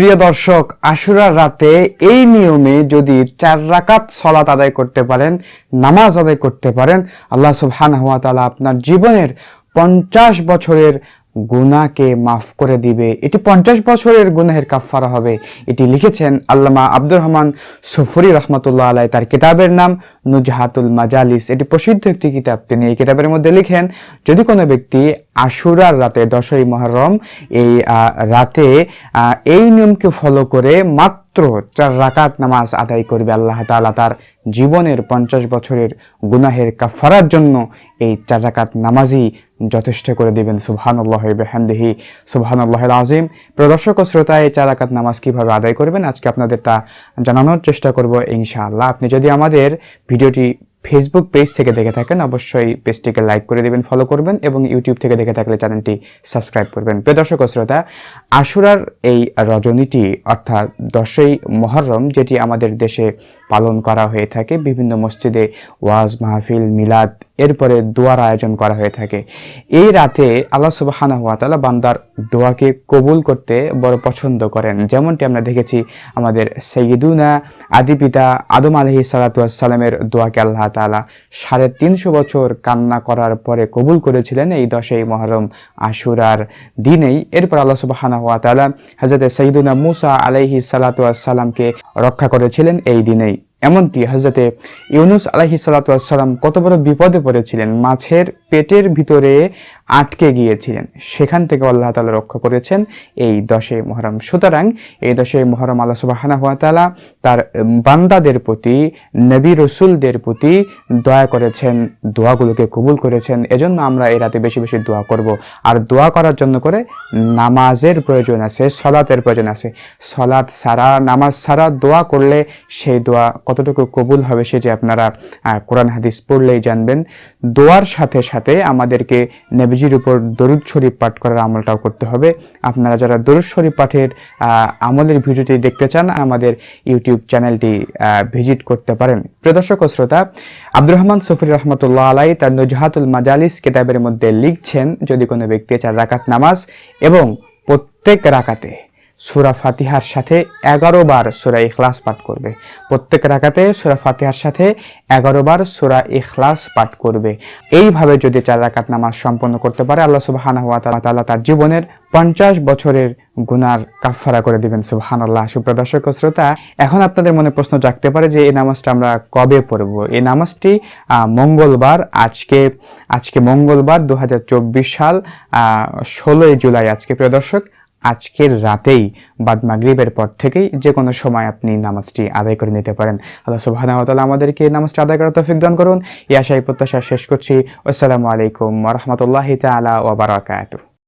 প্রিয় দর্শক, আশুরার রাতে এই নিয়মে যদি চার রাকাত সলাত আদায় করতে পারেন, নামাজ আদায় করতে পারেন, আল্লাহ সুবহানাহু ওয়া তাআলা আপনার জীবনের পঞ্চাশ বছরের গুনাহকে মাফ করে দিবে। এটি পঞ্চাশ বছরের গুনাহের কাফফারা হবে। এটি লিখেছেন আল্লামা আব্দুর রহমান সফরি রহমতুল্লাহ আলাই তার কিতাবের নাম নুজহাতুল মাজালিস। এটি প্রসিদ্ধ একটি কিতাব। তিনি এই কিতাবের মধ্যে লিখেন, যদি কোনো ব্যক্তি আশুরার রাতে দশই মহরম এই রাতে এই নিয়মকে ফলো করে মাত্র চার রাকাত নামাজ আদায় করবে, আল্লাহ তাআলা তার জীবনের পঞ্চাশ বছরের গুনাহের কাফারার জন্য এই চার রাকাত নামাজই যথেষ্ট করে দিবেন, সুবহানাল্লাহ বিহামদিহি। সুবহানাল্লাহ আজিম প্রদর্শক ও শ্রোতা, এই চার রাকাত নামাজ কীভাবে আদায় করবেন আজকে আপনাদের তা জানানোর চেষ্টা করব ইনশাআল্লাহ। আপনি যদি আমাদের ভিডিওটি ফেসবুক পেজ থেকে দেখে থাকেন, অবশ্যই পেজটিকে লাইক করে দিবেন ফলো করবেন এবং ইউটিউব থেকে দেখে থাকলে চ্যানেলটি সাবস্ক্রাইব করবেন। প্রিয় দর্শক শ্রোতা, আশুরার এই রজনীটি অর্থাৎ দশই মহরম, যেটি আমাদের দেশে পালন করা হয়ে থাকে। বিভিন্ন মসজিদে ওয়াজ, মাহফিল, মিলাদ, এরপরে দোয়ার আয়োজন করা হয়ে থাকে। এই রাতে আল্লাহ সুবহানাহু ওয়া তাআলা বান্দার দোয়াকে কবুল করতে বড় পছন্দ করেন। যেমনটি আমরা দেখেছি আমাদের সৈয়দুনা আদি পিতা আদম আলহি সালাতামের দোয়াকে আল্লাহ তাআলা সাড়ে তিনশো বছর কান্না করার পরে কবুল করেছিলেন এই দশই মহরম আশুরার দিনেই। এরপর আল্লাহ সুবহানাহু ওয়া তাআলা হযরত সৈয়দুনা মুসা আলাইহি সালাতামকে রক্ষা করেছিলেন এই দিনেই। এমনকি হজরতে ইউনুস আলাহি সাল্লাম কত বড় বিপদে পড়েছিলেন মাছের পেটের ভিতরে আটকে গিয়েছিলেন। সেখান থেকে আল্লাহ তালা রক্ষা করেছেন এই দশে মহরম। সুতরাং এই দশে মহরম আল্লাহ সুবাহানা হাত তালা তার বান্দাদের প্রতি, নবী রসুলদের প্রতি দয়া করেছেন, দোয়াগুলোকে কবুল করেছেন। এজন্য আমরা এই রাতে বেশি বেশি দোয়া করব। আর দোয়া করার জন্য করে নামাজের প্রয়োজন আছে, সলাতের প্রয়োজন আছে। সলাৎ সারা, নামাজ সারা দোয়া করলে সেই দোয়া কতটুকু কবুল হবে সেটি আপনারা কোরআন হাদিস পড়লেই জানবেন। দোয়ার সাথে সাথে আমাদেরকে নবীজির উপর দরুদ শরীফ পাঠ করার আমলটাও করতে হবে। আপনারা যারা দরুদ শরীফ পাঠের আমলের ভিডিওটি দেখতে চান, আমাদের ইউটিউব চ্যানেলটি ভিজিট করতে পারেন। প্রদর্শক শ্রোতা, আব্দুর রহমান সফির রহমতুল্লাহ আলাই তার নজহাতুল মাজালিস কেতাবের মধ্যে লিখছেন, যদি কোনো ব্যক্তি চার রাকাত নামাজ এবং প্রত্যেক রাকাতে সুরা ফাতিহার সাথে এগারো বার সুরা ইখলাস পাঠ করবে। প্রত্যেক রাকাতে সুরা ফাতিহার সাথে এগারো বার সুরা ইখলাস পাঠ করবে। এইভাবে যদি চার রাকাত নামাজ সম্পন্ন করতে পারে, আল্লাহ সুবহানাহু ওয়া তাআলা তার জীবনের পঞ্চাশ বছরের গুনার কাফফারা করে দিবেন। সুবহান আল্লাহ সুপ্রদর্শক শ্রোতা, এখন আপনাদের মনে প্রশ্ন জাগতে পারে যে এই নামাজটা আমরা কবে পড়ব? এই নামাজটি মঙ্গলবার, আজকে আজকে মঙ্গলবার দু হাজার চব্বিশ সাল ষোলোই জুলাই। আজকে প্রিয় দর্শক আজকের রাতেই বাদ মাগরিবের পর থেকেই যে কোনো সময় আপনি নামাজটি আদায় করে নিতে পারেন। আল্লাহ সুবহানাহু ওয়া তাআলা আমাদেরকে নামাজটি আদায় করার তৌফিক দান করুন। এই প্রত্যাশা শেষ করছি। আসসালামু আলাইকুম রাহমাতুল্লাহি তাআলা ওয়া বারাকাতুহু।